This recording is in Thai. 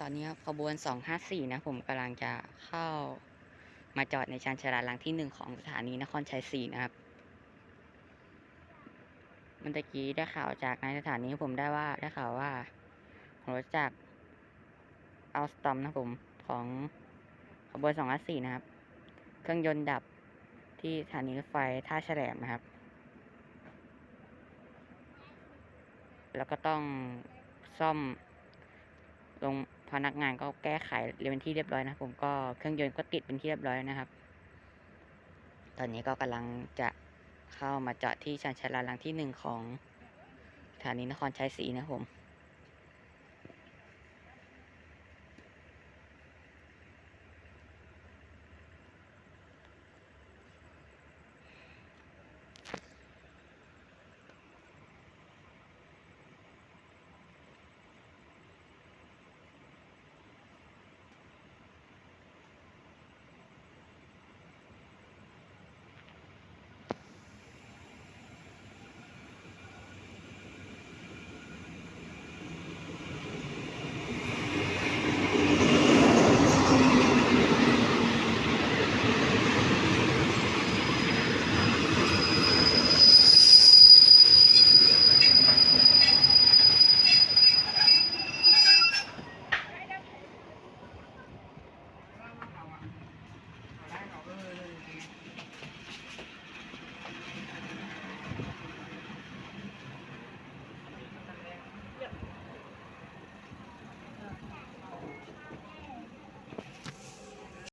ตอนนี้ขบวน 254 นะ ผมกำลังจะเข้ามาจอดในชานชาลาหลังที่หนึ่งของสถานีนครชัยศรีนะครับมันตะกี้ได้ข่าวจากในสถานีผมได้ว่าได้ข่าวว่าของรถจากอัลสตอมนะผมของขบวน 254 นะครับ เครื่องยนต์ดับที่สถานีรถไฟท่าแฉลมนะครับ แล้วก็ต้องซ่อม ลงพนักงานก็แก้ไขเรียนเป็นที่เรียบร้อยนะผมก็เครื่องยนต์ก็ติดเป็นที่เรียบร้อยแล้วนะครับ ตอนนี้ก็กำลังจะเข้ามาจอดที่ชานชาลาหลังที่หนึ่งของสถานีนครชัยศรีนะครับผม